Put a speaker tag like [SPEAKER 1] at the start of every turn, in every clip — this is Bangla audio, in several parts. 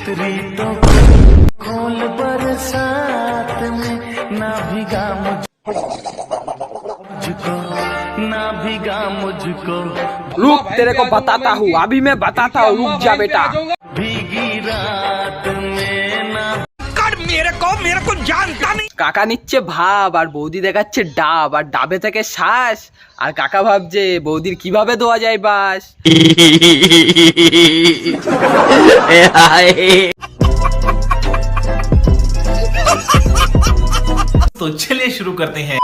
[SPEAKER 1] उतरी तो खोल बरसात में ना भीगा मुझको ना भीगा मुझको।
[SPEAKER 2] रुक तेरे को बताता हूँ अभी मैं बताता हूँ रुक जा बेटा।
[SPEAKER 1] भीगी रात में ना
[SPEAKER 2] কাকা নিচ্ছে ভাব আর বৌদি দেখাচ্ছে ডাব আর ডাবে থেকে শ্বাস আর কাকা ভাবছে বৌদির কিভাবে দোয়া যায় বাস
[SPEAKER 3] तो चलिए शुरू करते हैं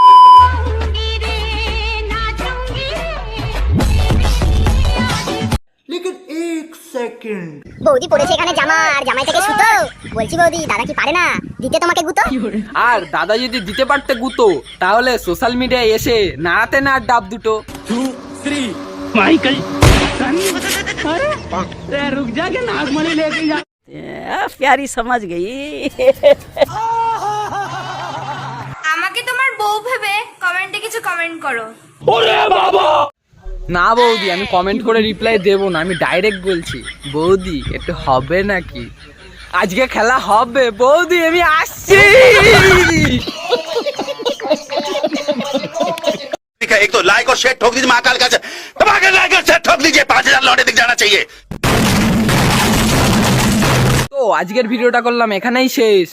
[SPEAKER 4] বৌদি পড়েছে এখানে জামা আর জামাই থেকে সুতো বলছি বৌদি দাদা কি পারে না দিতে তোমাকে গুতো
[SPEAKER 2] আর দাদা যদি দিতে পারতে গুতো তাহলে সোশ্যাল মিডিয়ায় এসে নাড়াতে না ডাব দুটো
[SPEAKER 5] प्यारी समझ गई
[SPEAKER 6] আমাকে তোমার বউ ভেবে কমেন্টে কিছু কমেন্ট করো
[SPEAKER 2] না বৌদি আমি কমেন্ট করে রিপ্লাই দেব না আমি ডাইরেক্ট বলছি বৌদি একটু হবে নাকি আজকে খেলা হবে বৌদি আমি আসছি
[SPEAKER 7] ठीक है एक तो लाइक और शेयर ठोक दीजिए महाकाल का दबा के लाइक और शेयर ठोक दीजिए पांच हजार लौटे दिख जाना चाहिए
[SPEAKER 2] তো আজকের ভিডিওটা করলাম এখানেই শেষ